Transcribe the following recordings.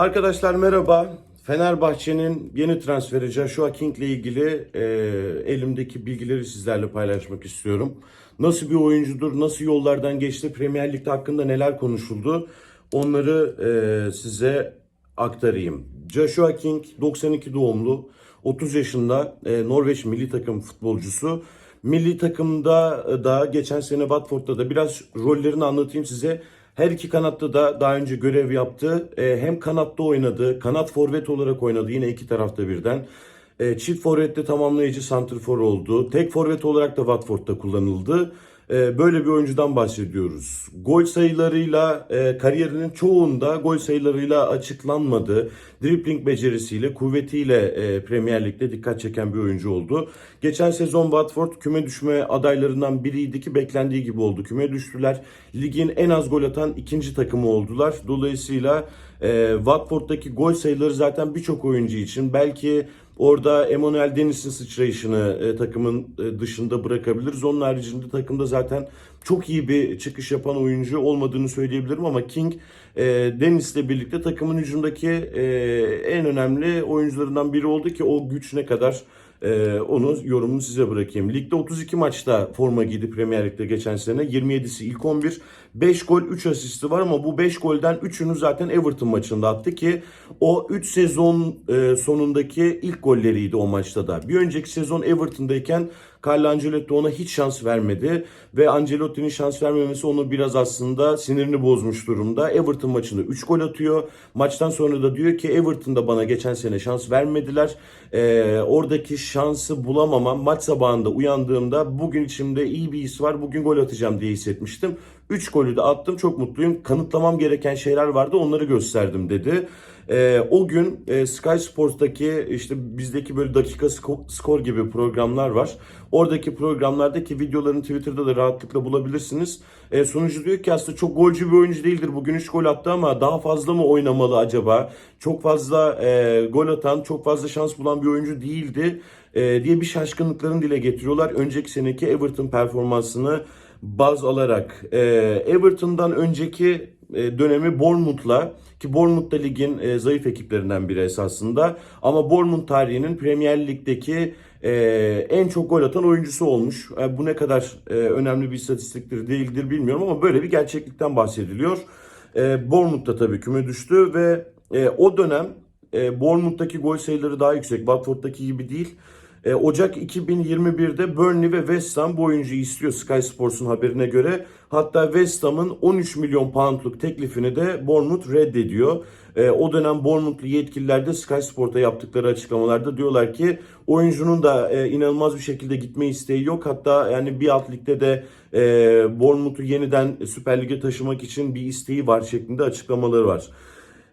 Arkadaşlar merhaba. Fenerbahçe'nin yeni transferi Joshua King ile ilgili e, elimdeki bilgileri sizlerle paylaşmak istiyorum. Nasıl bir oyuncudur, nasıl yollardan geçti, Premier Lig'de hakkında neler konuşuldu onları e, size aktarayım. Joshua King 92 doğumlu, 30 yaşında e, Norveç milli takım futbolcusu. Milli takımda da geçen sene Watford'da da biraz rollerini anlatayım size. Her iki kanatta da daha önce görev yaptı. E, hem kanatta oynadı, kanat forvet olarak oynadı yine iki tarafta birden. E, çift forvette tamamlayıcı santrfor oldu. Tek forvet olarak da Watford'da kullanıldı. E, böyle bir oyuncudan bahsediyoruz. Gol sayılarıyla e, kariyerinin çoğunda gol sayılarıyla açıklanmadı. Dribbling becerisiyle, kuvvetiyle e, Premier Lig'de dikkat çeken bir oyuncu oldu. Geçen sezon Watford küme düşme adaylarından biriydi ki beklendiği gibi oldu. Küme düştüler. Ligin en az gol atan ikinci takımı oldular. Dolayısıyla e, Watford'daki gol sayıları zaten birçok oyuncu için belki Orada Emmanuel Deniz'in sıçrayışını e, takımın e, dışında bırakabiliriz. Onun haricinde takımda zaten çok iyi bir çıkış yapan oyuncu olmadığını söyleyebilirim ama King e, Deniz'le birlikte takımın hücumdaki e, en önemli oyuncularından biri oldu ki o güç ne kadar ee, onu yorumunu size bırakayım. Ligde 32 maçta forma giydi Premier Lig'de geçen sene. 27'si ilk 11. 5 gol 3 asisti var ama bu 5 golden 3'ünü zaten Everton maçında attı ki o 3 sezon e, sonundaki ilk golleriydi o maçta da. Bir önceki sezon Everton'dayken Carlo Ancelotti ona hiç şans vermedi ve Ancelotti'nin şans vermemesi onu biraz aslında sinirini bozmuş durumda. Everton maçında 3 gol atıyor. Maçtan sonra da diyor ki Everton'da bana geçen sene şans vermediler. Ee, oradaki şansı bulamamam maç sabahında uyandığımda bugün içimde iyi bir his var. Bugün gol atacağım diye hissetmiştim. 3 golü de attım çok mutluyum. Kanıtlamam gereken şeyler vardı onları gösterdim dedi. Ee, o gün e, Sky Sports'taki işte bizdeki böyle dakika sko- skor gibi programlar var. Oradaki programlardaki videolarını Twitter'da da rahatlıkla bulabilirsiniz. E, sunucu diyor ki aslında çok golcü bir oyuncu değildir. Bugün 3 gol attı ama daha fazla mı oynamalı acaba? Çok fazla e, gol atan, çok fazla şans bulan bir oyuncu değildi e, diye bir şaşkınlıklarını dile getiriyorlar. Önceki seneki Everton performansını baz alarak e, Everton'dan önceki dönemi Bournemouth'la ki Bournemouth da ligin e, zayıf ekiplerinden biri esasında ama Bournemouth tarihinin Premier Lig'deki e, en çok gol atan oyuncusu olmuş. E, bu ne kadar e, önemli bir istatistiktir değildir bilmiyorum ama böyle bir gerçeklikten bahsediliyor. E, Bournemouth da tabii küme düştü ve e, o dönem e, Bournemouth'taki gol sayıları daha yüksek. Watford'daki gibi değil. E, Ocak 2021'de Burnley ve West Ham bu oyuncuyu istiyor Sky Sports'un haberine göre. Hatta West Ham'ın 13 milyon poundluk teklifini de Bournemouth reddediyor. E, o dönem Bournemouth'lu yetkililer de Sky Sport'a yaptıkları açıklamalarda diyorlar ki oyuncunun da e, inanılmaz bir şekilde gitme isteği yok. Hatta yani bir alt ligde de e, Bournemouth'u yeniden Süper Lig'e taşımak için bir isteği var şeklinde açıklamaları var.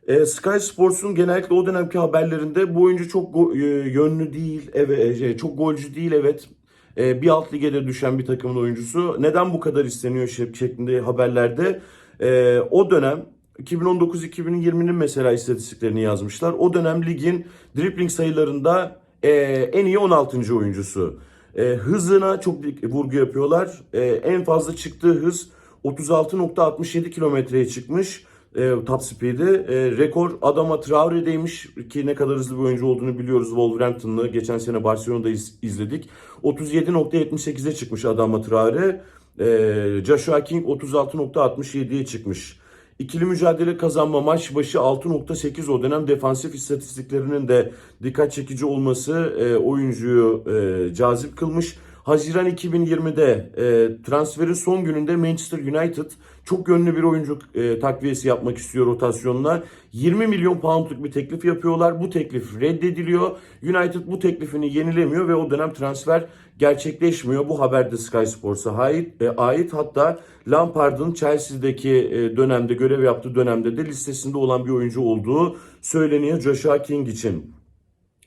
E, Sky Sports'un genellikle o dönemki haberlerinde bu oyuncu çok e, yönlü değil, evet, e, çok golcü değil evet. E, bir alt ligede düşen bir takımın oyuncusu. Neden bu kadar isteniyor şek- şeklinde haberlerde. E, o dönem 2019-2020'nin mesela istatistiklerini yazmışlar. O dönem ligin dribbling sayılarında e, en iyi 16. oyuncusu. E, hızına çok vurgu yapıyorlar. E, en fazla çıktığı hız 36.67 kilometreye çıkmış e, top speed'i. E, rekor Adama Traore'deymiş ki ne kadar hızlı bir oyuncu olduğunu biliyoruz Wolverhampton'lı. Geçen sene Barcelona'da iz- izledik. 37.78'e çıkmış Adama Traore. E, Joshua King 36.67'ye çıkmış. İkili mücadele kazanma maç başı 6.8 o dönem defansif istatistiklerinin de dikkat çekici olması e, oyuncuyu e, cazip kılmış. Haziran 2020'de e, transferin son gününde Manchester United çok yönlü bir oyuncu e, takviyesi yapmak istiyor rotasyonla. 20 milyon poundluk bir teklif yapıyorlar. Bu teklif reddediliyor. United bu teklifini yenilemiyor ve o dönem transfer gerçekleşmiyor. Bu haber de Sky Sports'a ait. E, ait. Hatta Lampard'ın Chelsea'deki e, dönemde görev yaptığı dönemde de listesinde olan bir oyuncu olduğu söyleniyor Joshua King için.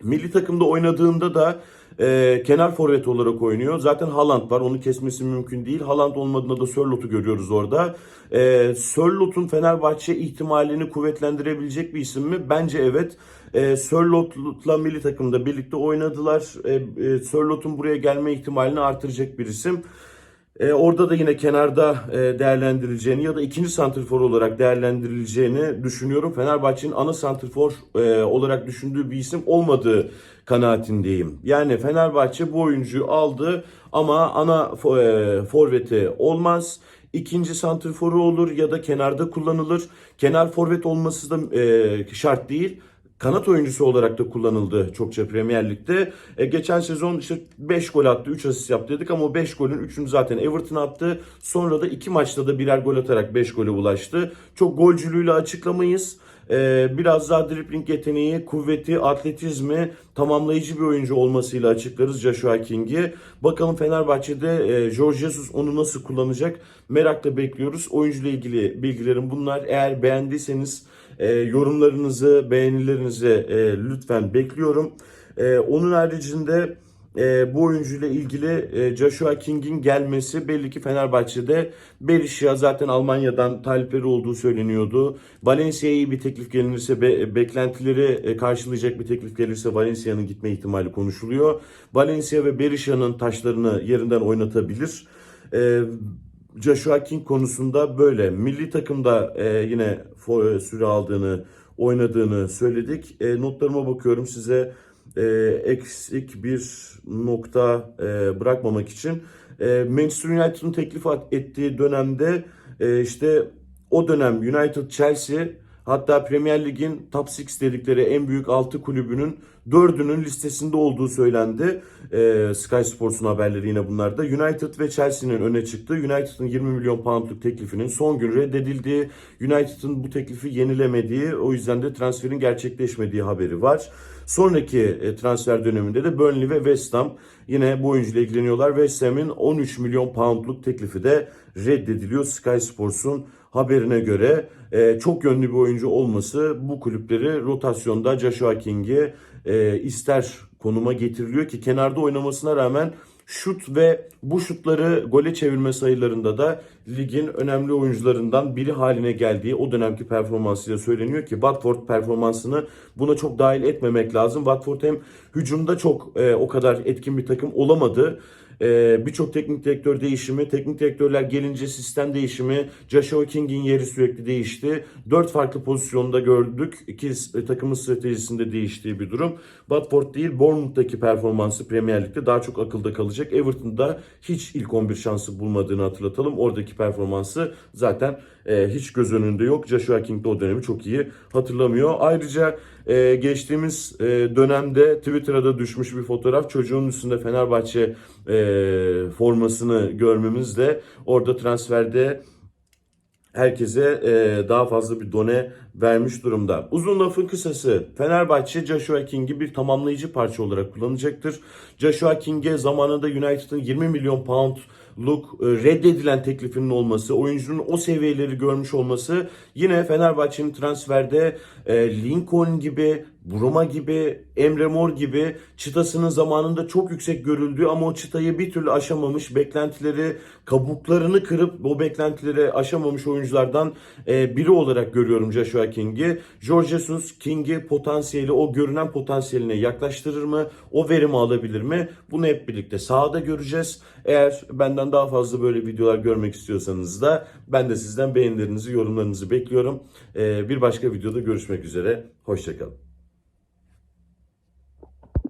Milli takımda oynadığında da e, kenar forvet olarak oynuyor. Zaten Haaland var. Onu kesmesi mümkün değil. Haaland olmadığında da Sörlot'u görüyoruz orada. E, Sörlot'un Fenerbahçe ihtimalini kuvvetlendirebilecek bir isim mi? Bence evet. E, Sörlot'la milli takımda birlikte oynadılar. E, e, Sörlot'un buraya gelme ihtimalini artıracak bir isim. E, orada da yine kenarda e, değerlendirileceğini ya da ikinci santrfor olarak değerlendirileceğini düşünüyorum. Fenerbahçe'nin ana santrfor e, olarak düşündüğü bir isim olmadığı kanaatindeyim. Yani Fenerbahçe bu oyuncuyu aldı ama ana e, forveti olmaz. İkinci santrforu olur ya da kenarda kullanılır. Kenar forvet olması da e, şart değil kanat oyuncusu olarak da kullanıldı çokça Premier Lig'de. E, geçen sezon işte 5 gol attı, 3 asist yaptı dedik ama o 5 golün 3'ünü zaten Everton attı. Sonra da 2 maçta da birer gol atarak 5 gole ulaştı. Çok golcülüğüyle açıklamayız. E, biraz daha dribbling yeteneği, kuvveti, atletizmi, tamamlayıcı bir oyuncu olmasıyla açıklarız Joshua King'i. Bakalım Fenerbahçe'de e, Jorge Jesus onu nasıl kullanacak merakla bekliyoruz. Oyuncuyla ilgili bilgilerim bunlar. Eğer beğendiyseniz e, yorumlarınızı, beğenilerinizi e, lütfen bekliyorum. E, onun haricinde e, bu oyuncuyla ilgili e, Joshua King'in gelmesi belli ki Fenerbahçe'de Berisha zaten Almanya'dan talipleri olduğu söyleniyordu. Valencia'ya iyi bir teklif gelirse be- beklentileri e, karşılayacak bir teklif gelirse Valencia'nın gitme ihtimali konuşuluyor. Valencia ve Berisha'nın taşlarını yerinden oynatabilir. E, Joshua King konusunda böyle. Milli takımda e, yine e, süre aldığını, oynadığını söyledik. E, notlarıma bakıyorum size e, eksik bir nokta e, bırakmamak için. E, Manchester United'ın teklif ettiği dönemde e, işte o dönem United, Chelsea hatta Premier Lig'in top 6 dedikleri en büyük 6 kulübünün dördünün listesinde olduğu söylendi. Ee, Sky Sports'un haberleri yine bunlarda. United ve Chelsea'nin öne çıktı. United'ın 20 milyon poundluk teklifinin son gün reddedildiği, United'ın bu teklifi yenilemediği, o yüzden de transferin gerçekleşmediği haberi var. Sonraki e, transfer döneminde de Burnley ve West Ham yine bu oyuncuyla ilgileniyorlar. West Ham'in 13 milyon poundluk teklifi de reddediliyor Sky Sports'un haberine göre. E, çok yönlü bir oyuncu olması bu kulüpleri rotasyonda Joshua King'i e, ister konuma getiriliyor ki kenarda oynamasına rağmen şut ve bu şutları gole çevirme sayılarında da ligin önemli oyuncularından biri haline geldiği o dönemki performansıyla söyleniyor ki Watford performansını buna çok dahil etmemek lazım. Watford hem hücumda çok e, o kadar etkin bir takım olamadı. Ee, birçok teknik direktör değişimi, teknik direktörler gelince sistem değişimi, Joshua King'in yeri sürekli değişti. Dört farklı pozisyonda gördük. İki e, takımın stratejisinde değiştiği bir durum. Watford değil, Bournemouth'taki performansı Premier Lig'de daha çok akılda kalacak. Everton'da hiç ilk 11 şansı bulmadığını hatırlatalım. Oradaki performansı zaten e, hiç göz önünde yok. Joshua King de o dönemi çok iyi hatırlamıyor. Ayrıca e, geçtiğimiz e, dönemde Twitter'a da düşmüş bir fotoğraf. Çocuğun üstünde Fenerbahçe e, formasını görmemiz de orada transferde herkese e, daha fazla bir done vermiş durumda. Uzun lafın kısası Fenerbahçe Joshua King'i bir tamamlayıcı parça olarak kullanacaktır. Joshua King'e zamanında United'ın 20 milyon poundluk e, reddedilen teklifinin olması, oyuncunun o seviyeleri görmüş olması yine Fenerbahçe'nin transferde e, Lincoln gibi, Bruma gibi, Emre Mor gibi çıtasının zamanında çok yüksek görüldüğü ama o çıtayı bir türlü aşamamış, beklentileri kabuklarını kırıp o beklentileri aşamamış oyunculardan e, biri olarak görüyorum Joshua King'i. Jorge Jesus King'i potansiyeli, o görünen potansiyeline yaklaştırır mı? O verimi alabilir mi? Bunu hep birlikte sahada göreceğiz. Eğer benden daha fazla böyle videolar görmek istiyorsanız da ben de sizden beğenilerinizi, yorumlarınızı bekliyorum. E, bir başka videoda görüşmek üzere. Hoşçakalın.